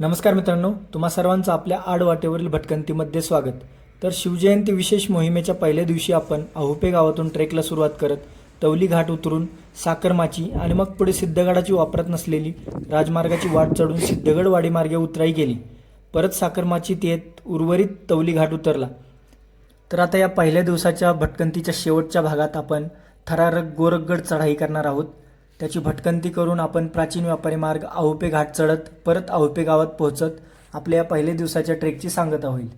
नमस्कार मित्रांनो तुम्हा सर्वांचं आपल्या आडवाटेवरील भटकंतीमध्ये स्वागत. तर शिवजयंती विशेष मोहिमेच्या पहिल्या दिवशी आपण आहुपे गावातून ट्रेकला सुरुवात करत तवली घाट उतरून साखरमाची आणि मग पुढे सिद्धगडाची वापरत नसलेली राजमार्गाची वाट चढून सिद्धगड वाडीमार्गे उतराई गेली. परत साकरमाची येत उर्वरित तवली घाट उतरला. तर आता या पहिल्या दिवसाच्या भटकंतीच्या शेवटच्या भागात आपण थरारक गोरखगड चढाई करणार आहोत. त्याची भटकंती करून आपण प्राचीन व्यापारी मार्ग आहुपे घाट चढत परत आहुपे गावात पोहोचत आपल्या या पहिल्या दिवसाच्या ट्रेकची सांगता होईल.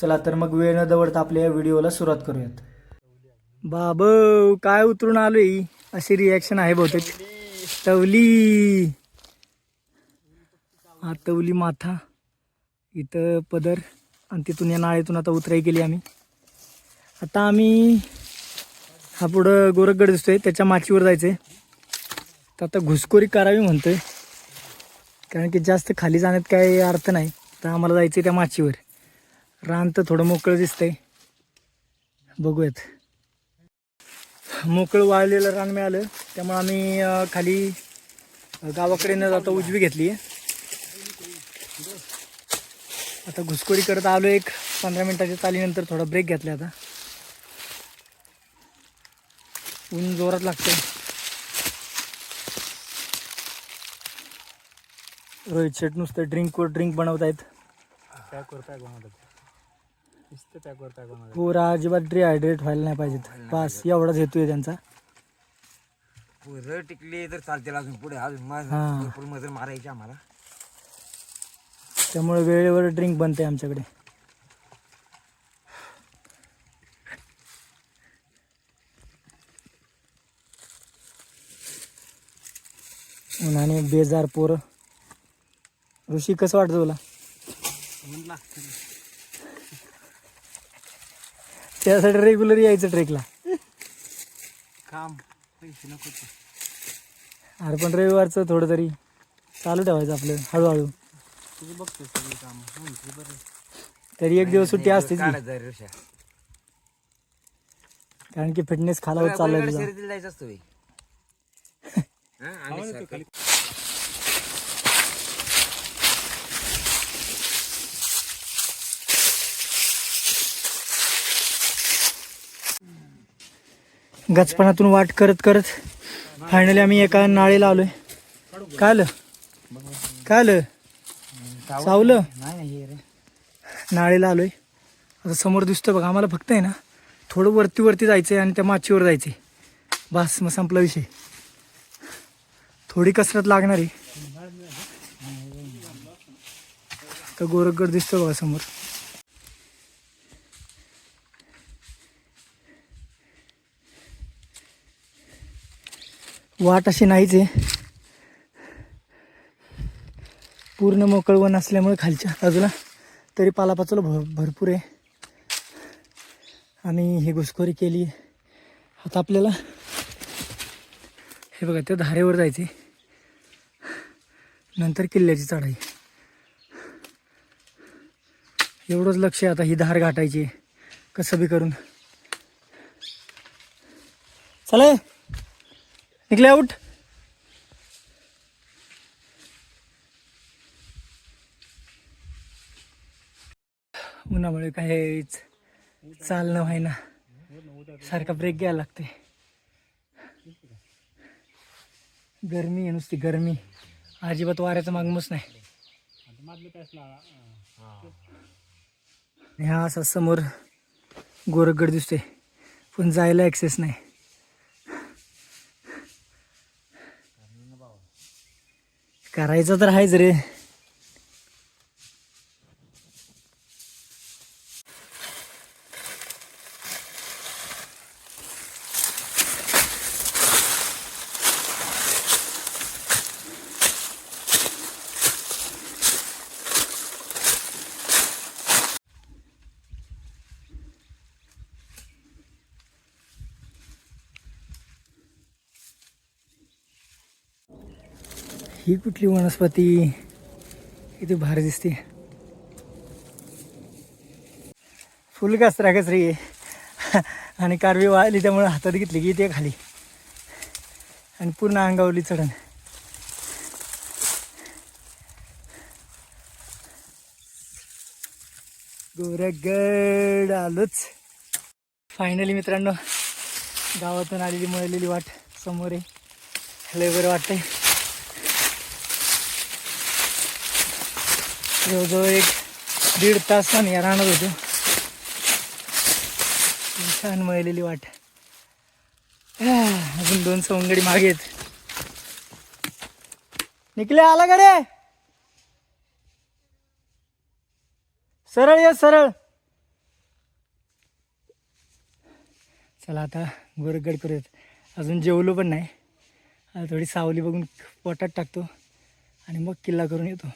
चला तर मग वेळ न दवडता आपल्या या व्हिडिओला सुरुवात करूयात. बाब काय उतरून आलोय? अशी रिॲक्शन आहे बहुतेक. तवली. हा तवली माथा. इथं पदर आणि तिथून या नाळेतून आता उतराई केली आम्ही. आता आम्ही हा पुढं गोरखगड दिसतोय त्याच्या माचीवर जायचंय. तर आता घुसखोरी करावी म्हणतोय. कारण की जास्त खाली जाण्यात काही अर्थ नाही. तर आम्हाला जायचं त्या माचीवर. रान तर थोडं मोकळं दिसतंय. बघूयात. मोकळं वाळलेलं रान मिळालं. त्यामुळे आम्ही खाली गावाकडे न जाता उजवी घेतली आहे आता घुसखोरी करत आलो एक पंधरा मिनिटाच्या चालीनंतर. थोडा ब्रेक घेतला आता. ऊन जोरात लागतंय. रोहित शेट नुसतं ड्रिंकवर ड्रिंक बनवत आहेत पॅकवर पॅक बनवतात. नुसतं पॅकवर पॅक बनवतात. पुरा अजिबात डिहायड्रेट व्हायला नाही पाहिजेत. बस एवढाच हेतू त्यांचा. पुरं टिकली तर चालतील अजून पुढे. अजून हा. भरपूर मजल मारायची आम्हाला. त्यामुळे वेळेवर ड्रिंक बनते आमच्याकडे. उन्हाने बेजार पोरं. ऋषी कसं वाटतं तुला? त्यासाठी रेग्युलर यायचं ट्रेकला काम पैसे नको. अरे पण रविवारचं थोडं तरी चालू ठेवायचं आपलं हळूहळू. तुझं बघतो सगळी काम म्हणते बरं. तरी एक दिवस सुट्टी असतेच की. कारण की फिटनेस खालावत चाललंय तुझा. शर्यतीला जायचं असतो बे. हा, आम्ही सरकार- गचपणातून वाट करत करत फायनली आम्ही एका नाळेला आलोय. काय आलं? काय आलं? सावलं? नाळेला आलोय. आता समोर दिसतोय बघा आम्हाला फक्त आहे ना थोडं वरती वरती जायचं आहे आणि त्या माचीवर जायचं आहे बस मग संपला विषय. थोडी कसरत लागणार. आहे तर गोरखगड दिसतो बघा समोर. वाट अशी नाहीच आहे. पूर्ण मोकळ वन असल्यामुळे खालच्या बाजूला तरी पालापाचोला भर भरपूर आहे. आम्ही ही घुसखोरी केली. आता आपल्याला हे बघा त्या धारेवर जायचे नंतर किल्ल्याची चढाई. एवढंच लक्ष आहे आता ही धार गाठायची कसं बी करून. चला. निघले आऊट उन्हामुळे काहीच चालणं व्हायना. सारखा ब्रेक घ्यायला लागते. गरमी आहे नुसती गरमी. अजिबात वाऱ्याचा मागमच नाही. ह्या असा समोर गोरखगड दिसते पण जायला ॲक्सेस नाही. करायचं तर आहेच रे. ही कुठली वनस्पती? इथे भारी दिसते. फुल कचरा कचरी. आहे आणि कारवी वाळली त्यामुळे हातात घेतली की ते खाली. आणि पूर्ण अंगावली चढण. गोरगड आलोच. फायनली मित्रांनो गावातून आलेली मळलेली वाट समोर आहे. लय बरं वाटतंय. जवळजवळ एक दीड तास पण या राहणार होतो. छान मळलेली वाट. अजून दोन सवंगडी मागे आहेत. निकले आला का रे? सरळ ये सरळ. चला आता गोरखगड करूयात अजून जेवलो पण नाही. आता थोडी सावली बघून पोटात टाकतो आणि मग किल्ला करून येतो.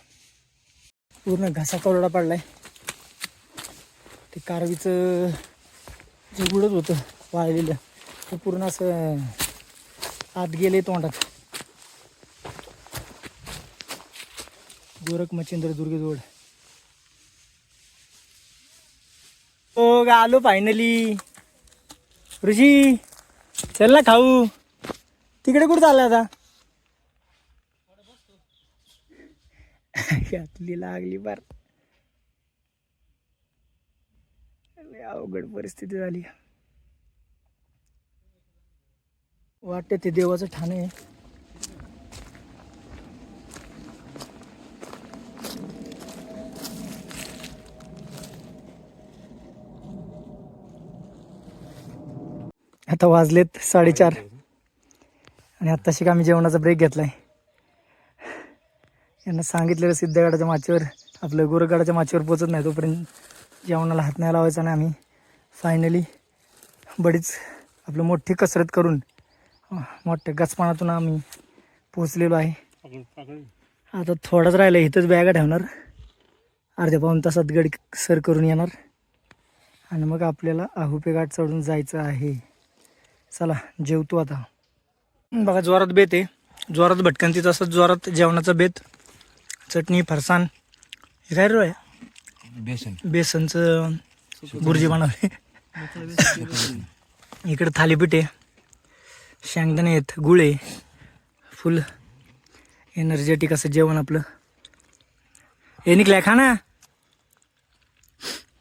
पूर्ण घसा कोरडा पडलाय. ते कारवीचं जे उडत होतं वाळलेलं ते पूर्ण असं आत गेले तोंडात. गोरख मच्छिंद्र दुर्गेजवळ हो गा आलो फायनली ऋषी चल ना खाऊ. तिकडे कुठं चालला आता? घातली लागली बार अवघड परिस्थिती झाली. वाटतं ते देवाचं ठाणे आहे. आता वाजलेत साडेचार. आणि आत्ताशी आम्ही जेवणाचा ब्रेक घेतलाय. यांना सांगितलेलं सिद्धगडाच्या माचीवर आपलं गोरगडाच्या माचीवर पोचत नाही तोपर्यंत जेवणाला हात नाही लावायचा आणि आम्ही फायनली बरीच आपलं मोठी कसरत करून मोठ्या गचपानातून आम्ही पोचलेलो आहे. आता थोडंच राहिलं इथंच बॅगा ठेवणार. अर्ध्या पाऊन तासात गड सर करून येणार. आणि मग आपल्याला आहुपे घाट चढून जायचं आहे. चला जेवतो आता. बघा जोरात बेत आहे. जोरात भटकंतीच असत जोरात जेवणाचा बेत. चटणी फरसाण हे काय रे बेसन. बेसनचं बुर्जी बनवले. इकडे थालीपीठ शेंगदाणे आहेत गुळ फुल. एनर्जेटिक असं जेवण आपलं. हे निघलंय खा ना.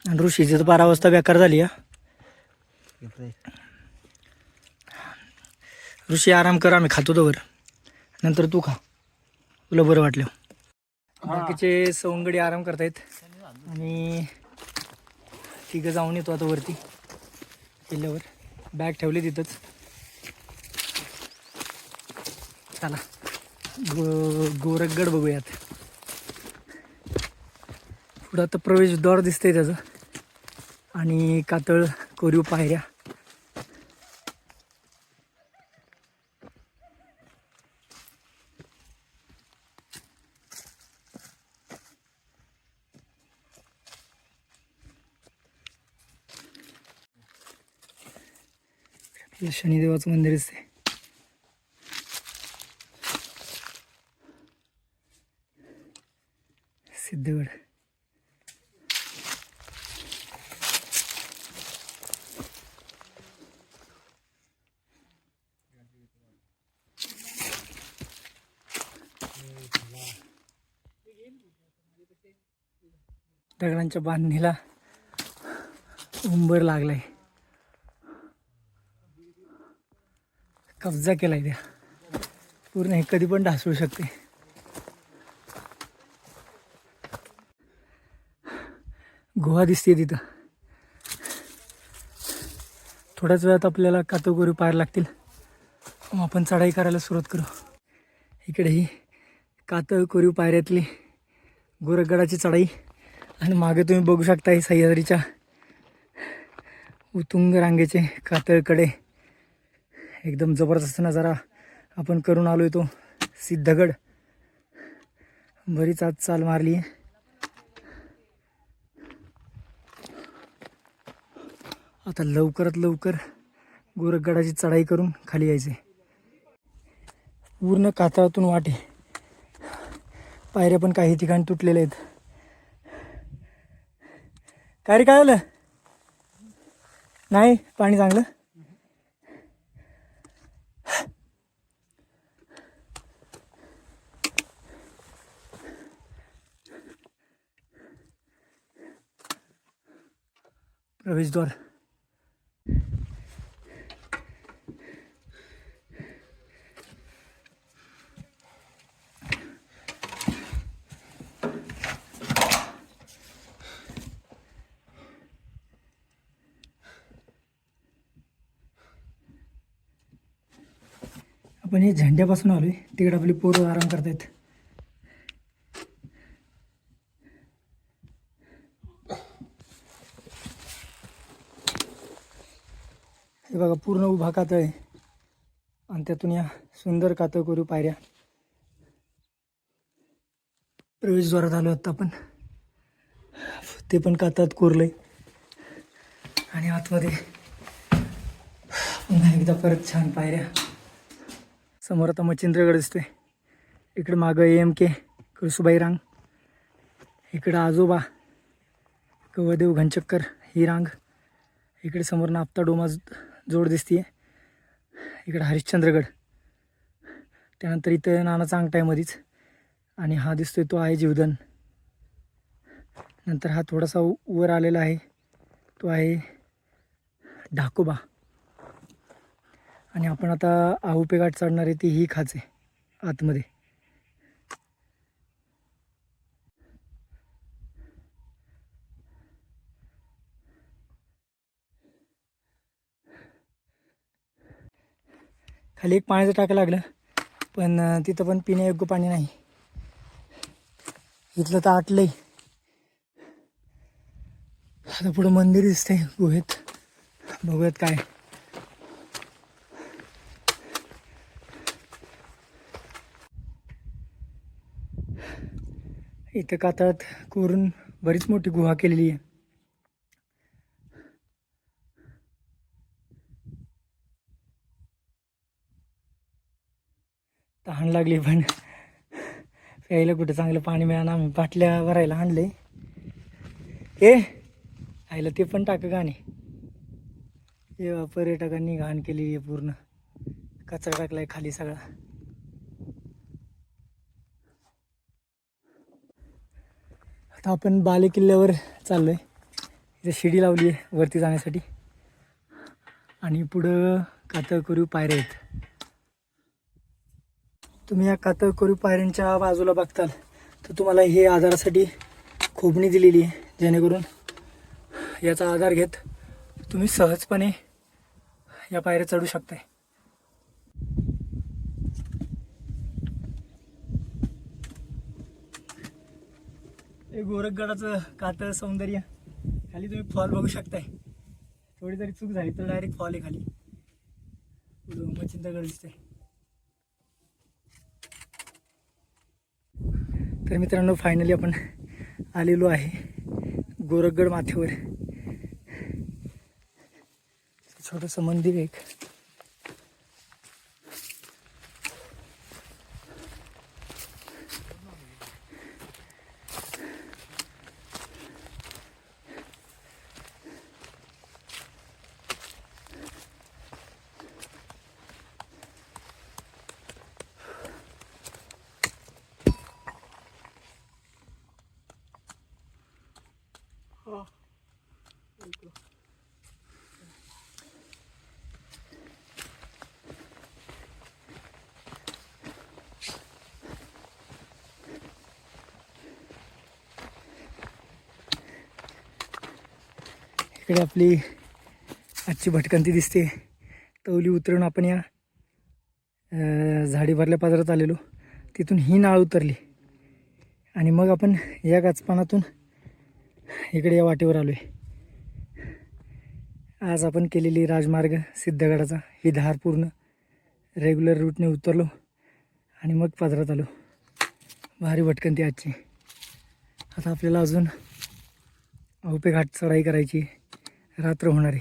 आणि ऋषीची तर बारा वाजता बेकार झाली ऋषी आराम कर आम्ही खातो तोवर नंतर तू खा. तुला बरं वाटलं. बाकीचे सवंगडी आराम करतायत. आणि तिघं जाऊन येतो आता वरती. किल्ल्यावर बॅग ठेवली तिथंच. चला. गो गोरखगड बघूयात. पुढं आता प्रवेशद्वार दिसतंय त्याचं. आणि कातळ कोरीव पायऱ्या. हे शनिदेवाचं मंदिरच आहे सिद्धगड. दगडांच्या बांधणीला उंबर लागलाय. कब्जा केलाय त्या. पूर्ण हे कधी पण ढासळू शकते. गुहा दिसते तिथं. थोड्याच वेळात आपल्याला कातोगोरी पाहायला लागतील. मग आपण चढाई करायला सुरुवात करू. इकडे ही कातळ कोरीव पायऱ्यातली गोरखगडाची चढाई. आणि मागे तुम्ही बघू शकता ही सह्याद्रीच्या उतुंग रांगेचे कातळकडे. एकदम जबरदस्त नजारा आपण करून आलो तो सिद्धगड. बरीच आज चाल मारली. आहे आता लवकरात लवकर गोरखगडाची चढाई करून खाली यायचे. पूर्ण कातळातून वाटे. पायऱ्या पण काही ठिकाणी तुटलेल्या आहेत. काय रे काय झालं? नाही पाणी चांगलं? प्रवेशद्वार आपण हे झेंड्यापासून आलो आहे तिकडे आपली पोरं आराम करतायत. बघा पूर्ण उभा कातळ आहे. आणि त्यातून या सुंदर कातळ करू पायऱ्या प्रवेशद्वारात आलो आत्ता आपण. ते पण कातात आहे आणि आतमध्ये पुन्हा एकदा परत छान पायऱ्या. समोर आता मच्छिंद्रगड दिसतोय. इकडं मागं ए एम के कळसुबाई रांग. इकडं आजोबा कवदेव घनचक्कर ही रांग. इकडे समोर नाप्ता डोमाज जोड दिसतीये. इकडं हरिश्चंद्रगड. त्यानंतर इथं नानाचा अंगठा आहे मधीच आणि हा दिसतोय तो आहे जीवधन. नंतर हा थोडासा वर आलेला आहे. तो आहे ढाकोबा. आणि आपण आता आहुपे घाट चढणार आहे ती ही खाच आहे आतमध्ये. खाली एक पाण्याचं टाकं लागलं पण तिथं पण पिण्यायोग्य पाणी नाही. इथलं तर आटलंय. आता पुढं मंदिर दिसतंय गुहेत. बघूयात काय. इथं कातळात कोरून बरीच मोठी गुहा केलेली आहे. लागली पण प्यायला कुठं चांगलं पाणी मिळालं आम्ही. बाटल्या भरायला आणले. ए आईला ते पण टाक गाणे. हे पर्यटकांनी घाण केली आहे पूर्ण. कचरा टाकलाय खाली सगळा. आता आपण बाले किल्ल्यावर चाललोय. इथे शिडी लावली आहे वरती जाण्यासाठी. आणि पुढं करू पायऱ्या आहेत. तुम्ही या कातळकोरीव पायऱ्यांच्या बाजूला बघताल तर तुम्हाला हे आधारासाठी खोबणी दिलेली आहे जेणेकरून याचा आधार घेत तुम्ही सहजपणे या पायऱ्या चढू शकताय. हे गोरखगडाचं कातळ सौंदर्य खाली तुम्ही फॉल बघू शकताय. थोडी जरी चूक झाली तर डायरेक्ट फॉल आहे खाली. पुढं दिसतंय. तर मित्रांनो फायनली आपण आलेलो आहे गोरखगड माथ्यावर. छोटंसं मंदिर एक. इकडे आपली आजची भटकंती दिसते. तवली उतरून आपण या झाडी भरल्या पाजारात आलेलो. तिथून ही नाळ उतरली. आणि मग आपण या गाचपानातून इकडे या वाटेवर आलो आहे आज आपण केलेली राजमार्ग सिद्धगडाचा ही धार पूर्ण रेग्युलर रूटने उतरलो आणि मग पाजारात आलो. भारी भटकंती आजची. आता आपल्याला अजून अवपे घाट चढाई करायची रात्र होणार आहे.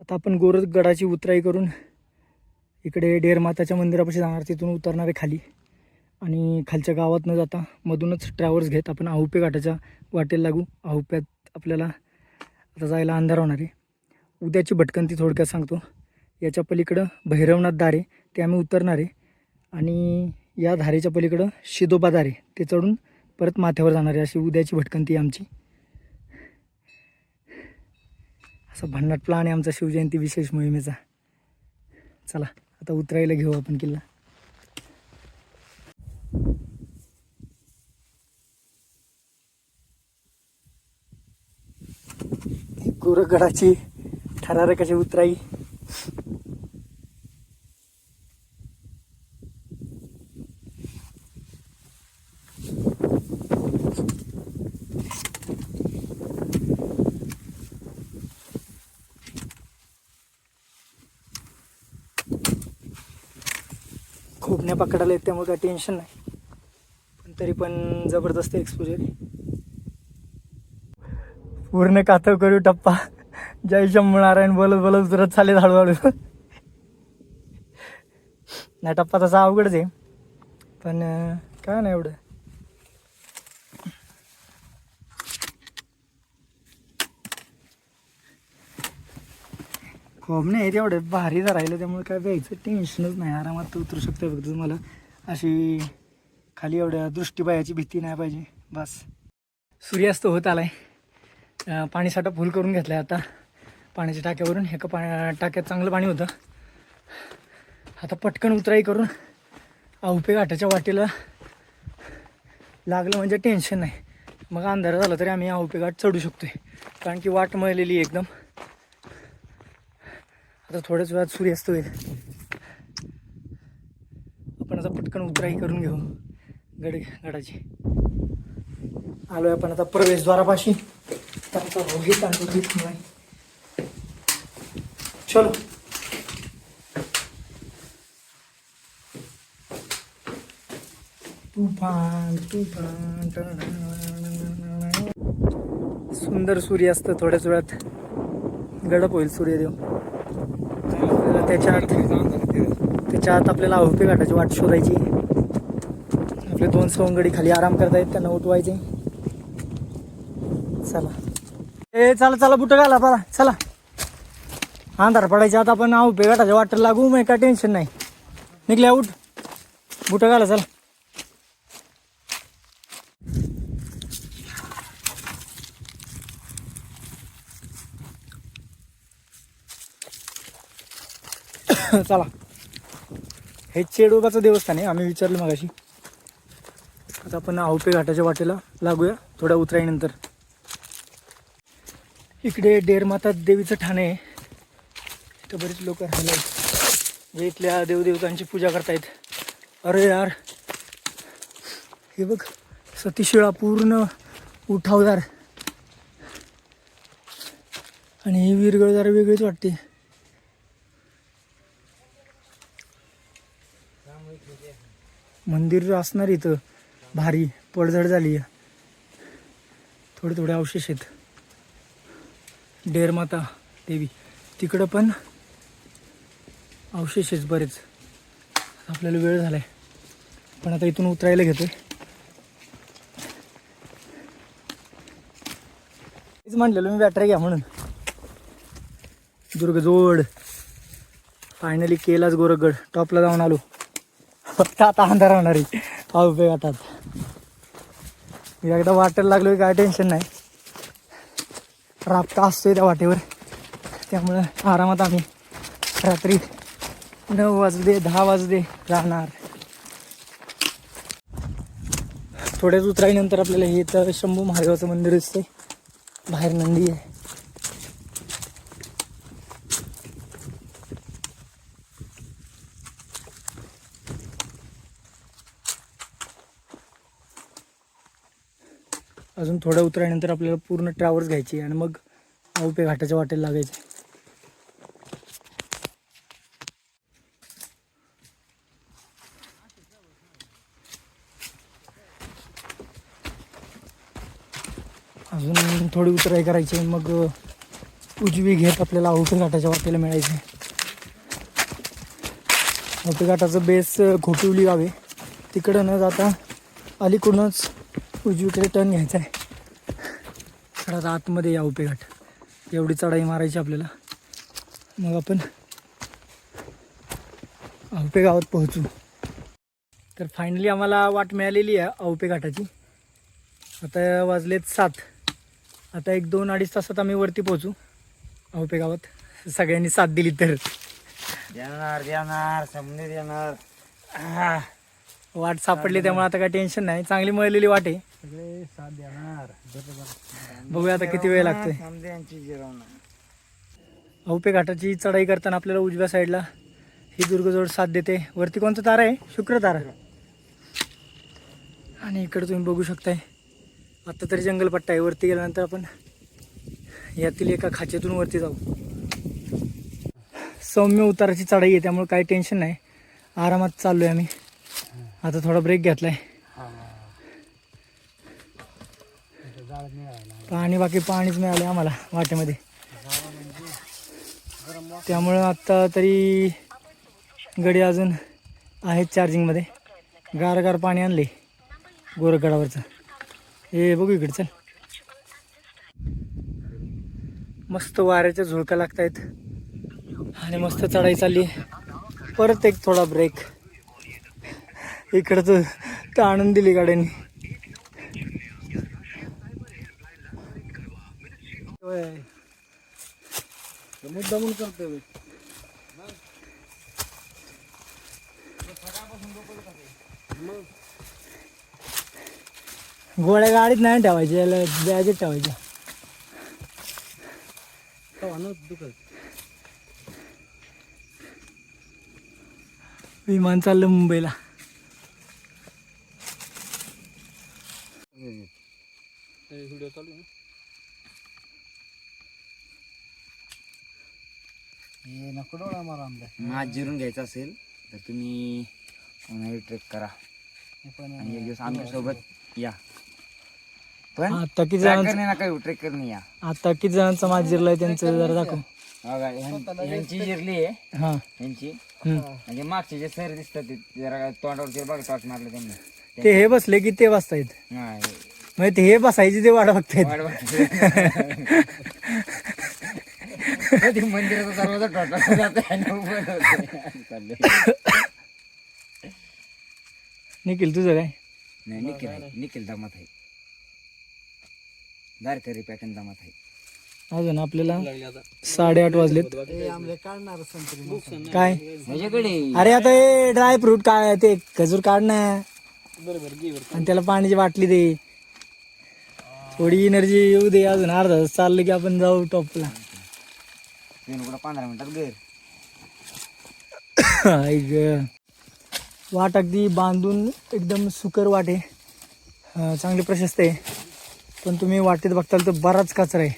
आता आपण गोरखगडाची उतराई करून इकडे डेरमाताच्या मंदिरापाशी जाणार तिथून उतरणार आहे खाली. आणि खालच्या गावात न जाता मधूनच ट्रॅव्हल्स घेत आपण आहुपे घाटाच्या वाटेला लागू. आहुप्यात आपल्याला आता जायला अंधार होणार आहे. उद्याची भटकंती थोडक्यात सांगतो. याच्या पलीकडं भैरवनाथ दारे ते आम्ही उतरणार आहे. आणि या धारेच्या पलीकडं शिदोबा दारे ते चढून परत माथ्यावर जाणार आहे. अशी उद्याची भटकंती आमची. असा भन्नाट प्लान आहे आमचा शिवजयंती विशेष मोहिमेचा. चला आता उतरायला घेऊ आपण किल्ला. गोरगडाची थरारकाची उतराई. पकडायला येत त्यामुळे काही टेन्शन नाही. पण तरी पण जबरदस्त एक्सपोजर पूर्ण कातव करू टप्पा. जय शंभनारायण बोलत बोलत उतरत चालेल हळूहळू. नाही टप्पा तसा अवघडच आहे. पण काय नाही एवढं. होम नाही तेवढं भारी राहिलं त्यामुळे काय व्यायचं टेन्शनच नाही. आरामात उतरू शकतो फक्त तुम्हाला. अशी खाली एवढ्या दृष्टीबायाची भीती नाही पाहिजे. बस. सूर्यास्त होत आलाय. पाणी पाणीसाठा फुल करून घेतलाय आता. पाण्याच्या टाक्यावरून. एका पा टाक्यात चांगलं पाणी होतं. आता पटकन उतराई करून अवपे घाटाच्या वाटेला लागलं म्हणजे टेन्शन नाही. मग अंधार झाला तरी आम्ही अवपे घाट चढू शकतोय. कारण की वाट मळलेली आहे एकदम. आता थोड्याच वेळात सूर्यास्त होईल. आपण आता पटकन उतराई करून घेऊ. गड गडाची. आलोय आपण आता प्रवेशद्वारापाशी. त्यांचा रोहित तांदूळ दिसत नाही चलो. तुफान तुफान सुंदर सूर्यास्त थोड्याच वेळात गडप होईल सूर्यदेव त्याच्यात त्याच्या आत आपल्याला अहुपे घाटाची वाट शोधायची. आपले दोन सवंगडी खाली आराम करतायत त्यांना उठवायचे. चला. ए चला चला बुट घाला बरा चला. अंधार पडायच्या आता आपण अहुपे घाटाच्या वाटेला लागू मग काय टेन्शन नाही. निघल्या उठ. बुट घाला चला. चला. हे चेडोबाचं देवस्थान आहे आम्ही विचारलं मगाशी. आता आपण आहुपे घाटाच्या वाटेला लागूया थोड्या उतराईनंतर. इकडे डेरमाता देवीचं ठाणे आहे. इथं बरेच लोक राहिले आहेत जे इथल्या देवदेवतांची पूजा करतायत. अरे यार. हे बघ सतीशिळा पूर्ण उठावदार. आणि ही विरगळदार वेगळीच वाटते. मंदिर असणार इथं. भारी. पडझड झाली. आहे थोडे थोडे अवशेष आहेत. डेरमाता देवी. तिकडं पण अवशेष आहेत बरेच. आपल्याला वेळ झालाय. पण आता इथून उतरायला घेतोय. तेच म्हणलेलो मी बॅटरी घ्या म्हणून. दुर्गजोड. फायनली केलाच गोरगड टॉपला जाऊन आलो. फक्त आता अंधार राहणार आहे. हा उपयोग आता एकदा वाटायला लागलो काय टेन्शन नाही. राबता असतोय त्या वाटेवर. त्यामुळं आरामात आम्ही रात्री नऊ वाजू दे दहा वाजू दे राहणार थोड्याच उतराईनंतर आपल्याला हे तर शंभू महादेवाचं मंदिर दिसतंय. बाहेर नंदी आहे. थोड्या उतरायनंतर आपल्याला पूर्ण ट्रॅव्हल्स घ्यायची आणि मग औपे घाटाच्या वाटेला लागायचे. अजून थोडी उतराई करायची मग उजवी घेत आपल्याला औपे घाटाच्या वाटेला मिळायचे. औपे घाटाचं बेस खोटिवली गावे तिकडं न जाता अलीकडूनच उजवीकडे टर्न घ्यायचा आहे. आता आतमध्ये या उपे घाट एवढी चढाई मारायची आपल्याला. मग आपण अवपे गावात पोहोचू. तर फायनली आम्हाला वाट मिळालेली आहे अवपे घाटाची आता वाजलेत सात. आता एक दोन अडीच तासात आम्ही वरती पोहोचू अवपे गावात. सगळ्यांनी साथ दिली तर. देणार देणार समजे देणार. वाट सापडली त्यामुळे आता काय टेन्शन नाही. चांगली मळलेली वाट आहे. सगळे साथ देणार. बघूया आता किती वेळ लागतोय. जिरवणार. अवपे घाटाची चढाई करताना आपल्याला उजव्या साईडला ही दुर्गजोड साथ देते. वरती कोणता तारा आहे? शुक्र तारा. आणि इकडे तुम्ही बघू शकताय. आता तरी जंगलपट्टा आहे. वरती गेल्यानंतर आपण यातील एका खाचेतून वरती जाऊ. सौम्य उताराची चढाई आहे त्यामुळे काही टेन्शन नाही. आरामात चाललोय आम्ही. आता थोडा ब्रेक घेतलाय. जाळ मिळाला पाणी बाकी पाणीच मिळालं आम्हाला वाटेमध्ये. त्यामुळं आत्ता तरी गडी अजून आहेत चार्जिंगमध्ये गार गार पाणी आणले गोरगडावरचं. हे बघू इकडे चल. मस्त वाऱ्याच्या झुळका लागतायत. आणि मस्त चढाई चालली परत एक थोडा ब्रेक इकडचं ताणून दिली गाड्यांनी. मुद्दा म्हणून करतोय गोळ्या गाडीत नाही ठेवायच्या याला बॅगेत ठेवायच्या विमान चाललं मुंबईला. व्हिडिओ चालू आहे हे नको डोळा मारा आमदा मात जिरून घ्यायचं असेल तर तुम्ही उन्हाळी ट्रेक करा. पण आणि एक दिवस आमच्यासोबत या. पण आता किती ट्रॅक जणांचं करणे नका येऊ ट्रेक करणे या. आता किती जणांचा माज जिरलाय त्यांचं जरा दाखव. बघा, ह्यां- ह्यांची जिरली आहे. हा. ह्यांची. हम्म. म्हणजे मागचे जे सर दिसतात ते जरा तोंडावरती बघा टॉच मारलं त्यांनी. ते हे बसले की ते बसतायत. म्हणजे ते हे बसायचे ते वाट बघतायत. वाट ते मंदिराचा दरवाजा जात निखिल तुझं काय? नाही निखिल आहे. निखिल दमात आहे. दारकरी पॅटर्न दमात आहे. अजून आपल्याला साडेआठ वाजलेत. काय? माझ्याकडे अरे आता हे ड्राय फ्रूट काय ते खजूर काढ ना. बरोबर घे आणि त्याला पाण्याची बाटली दे. थोडी एनर्जी येऊ दे. अजून अर्धा तास चाललं की आपण जाऊ टॉपला. कुठं पंधरा मिनिटात वाट अगदी बांधून एकदम सुकर वाट आहे. चांगली प्रशस्त आहे. पण तुम्ही वाटेत बघताल तर बराच कचरा आहे.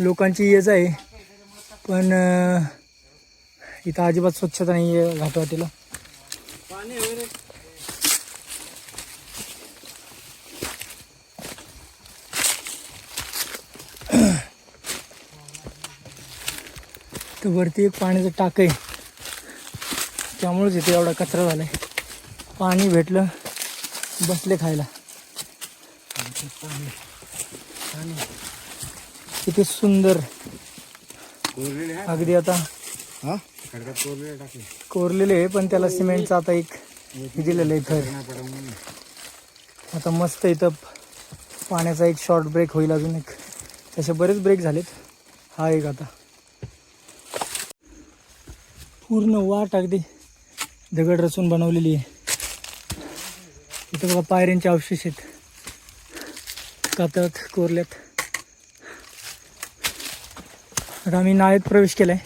लोकांची येज आहे. पण इथं अजिबात स्वच्छता नाही आहे घाटवाटीला. तर वरती एक पाण्याचं टाक आहे. त्यामुळेच इथे एवढा कचरा झालाय. पाणी भेटलं बसले खायला. किती सुंदर. अगदी आता हा? कोरलेले आहे पण त्याला सिमेंटचं आता एक दिलेलं आहे थर आता मस्त इथं पाण्याचा एक शॉर्ट ब्रेक होईल अजून एक. तसे बरेच ब्रेक झालेत. हा एक आता. पूर्ण वाट अगदी दगड रचून बनवलेली आहे. इथं बघा पायऱ्यांचे अवशेष आहेत. कातळत कोरल्यात. आता आम्ही नाळेत प्रवेश केलाय.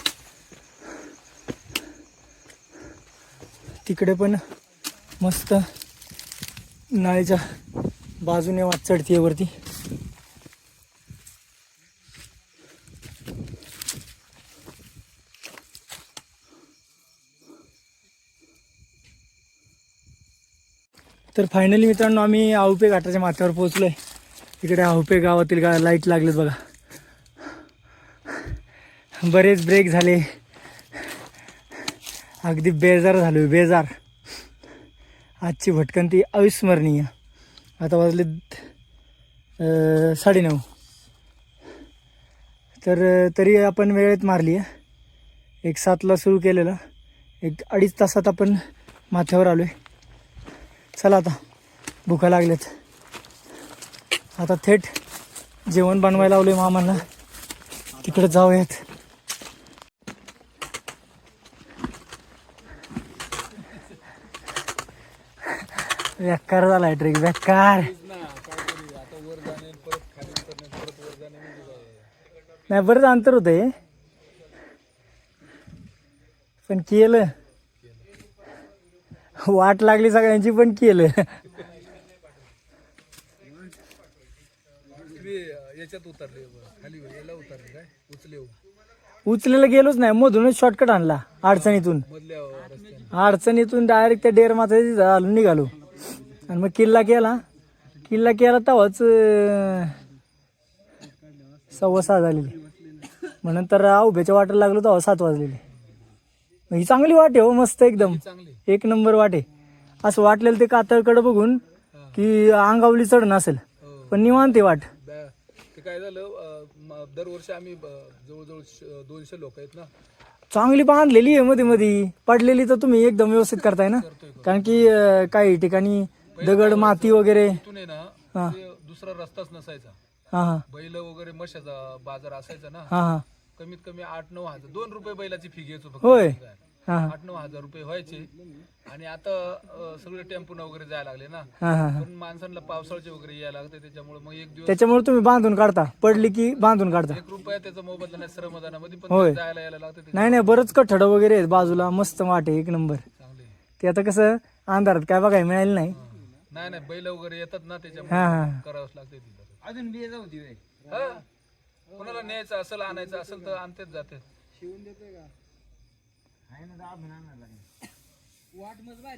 तिकडे पण मस्त नाळेच्या बाजूने वाट चढतीये वरती. तर फायनली मित्रांनो आम्ही आहुपे घाटाच्या माथ्यावर पोहोचलोय. इकडे आहुपे गावातील गा लाइट लागलेत बघा. बरेच ब्रेक झाले. अगदी बेजार झालो बेजार. आजची भटकंती अविस्मरणीय. आता वाजले साडेनऊ. तर तरी आपण वेळेत मारली आहे एक सातला सुरू केलेला. एक अडीच तासात आपण माथ्यावर आलो आहे चला आता. भुका लागल्यात. आता थेट जेवण बनवायला लावलं मामांना. तिकडे जाऊयात. व्याकार झालाय ट्रेक व्याकार. नाही बरंच अंतर होत पण केलं. वाट लागली सगळ्यांची पण केलं. याच्यात उतरले खाली याला उतरले काय? उचले उचलेला गेलोच नाही मधूनच शॉर्टकट आणला अडचणीतून. अडचणीतून डायरेक्ट त्या डेअर माथा आलो निघालो. आणि मग किल्ला केला. किल्ला केला तेव्हाच सव्वा सहा झालेली. मग नंतर उभ्याच्या वाटेला लागलो तेव्हा सात वाजलेले. ही चांगली वाटे हो मस्त एकदम. चांगली. एक नंबर वाटे असं वाटलेलं ते कातळकडे बघून की अंगावली चढण असेल. हो. पण निवांत वाट. ते काय झालं दरवर्षी आम्ही जवळजवळ दोनशे लोक आहेत ना. चांगली बांधलेली आहे मध्ये मध्ये पडलेली तर तुम्ही एकदम व्यवस्थित करताय ना. कारण की काही ठिकाणी दगड माती वगैरे. दुसरा रस्ताच नसायचा. हा हा. बैल वगैरे मशाचा बाजार असायचा ना. हा हा. कमीत कमी आठ नऊ हजार दोन रुपये बैलाची फी घ्यायचो फक्त. होय. हा. हा. आठ नऊ हजार रुपये व्हायचे. आणि आता अं, सगळे टेम्पून वगैरे जायला लागले ना. हा हा हा. पण माणसांना पावसाळचे वगैरे यायला लागते त्याच्यामुळे मग एक दिवस त्याच्यामुळे तुम्ही बांधून काढता. पडली की बांधून काढता. एक रुपया त्याचा मोबदला नाही श्रमदानामध्ये पण होय. जायला यायला लागते नाही नाही बरंच कठड वगैरे आहेत बाजूला मस्त वाटे एक नंबर. चांगले ते आता कसं अंधारात काय बघायला मिळालं नाही. नाही नाही बैल वगैरे येतात ना त्याच्यामुळे हा हा. करावंच लागते तिथं. अजून बी होती कोणाला न्यायचं असेल आणायचं असेल तर आणतेच जाते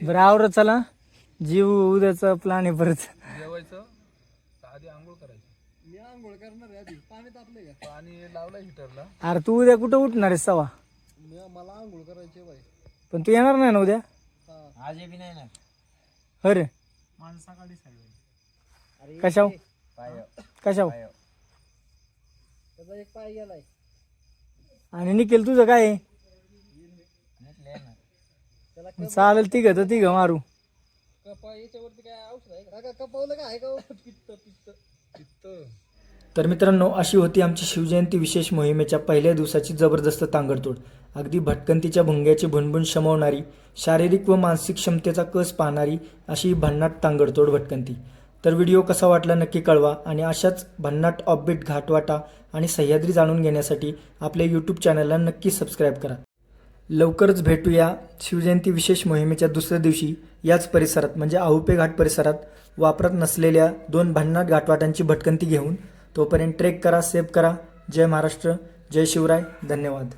बरं आवरत चला. जीव उद्याचा प्लॅन आहे परत. जेवायचं का आधी आंघोळ करायची. मी आंघोळ करणार आधी. पाणी तापले का? पाणी लावलं हिटरला अरे तू उद्या कुठं उठणार आहेस सवा? मला आंघोळ करायची बाई. पण तू येणार नाही ना उद्या? आज बी नाही ना अरे. माझं सकाळी सांगेल कशाव? कशाव? त्याचा एक पाय गेलाय. आणि निखिल तुझं काय आहे? चालेल तिघ तर तिघ मारू. कपा याच्यावरती काय औषध आहे? का कपावलं काय आहे का? पित्त पित्त. पित्त. तर मित्रांनो अशी होती आमची शिवजयंती विशेष मोहिमेच्या पहिल्या दिवसाची जबरदस्त तांगडतोड. अगदी भटकंतीच्या भुंग्याची भुणभुण शमवणारी शारीरिक व मानसिक क्षमतेचा कस पाहणारी अशी भन्नाट तांगडतोड भटकंती. तर व्हिडिओ कसा वाटला नक्की कळवा आणि अशाच भन्नाट ऑफबीट घाटवाटा आणि सह्याद्री जाणून घेण्यासाठी आपल्या यूट्यूब चॅनलला नक्की सबस्क्राईब करा. लवकरच भेटूया शिवजयंती विशेष मोहिमेच्या दुसऱ्या दिवशी. याच परिसरात म्हणजे आहुपे घाट परिसरात वापरत नसलेल्या दोन भन्नाट घाटवाटांची भटकंती घेऊन तोपर्यंत ट्रेक करा सेव्ह करा. जय महाराष्ट्र जय शिवराय धन्यवाद.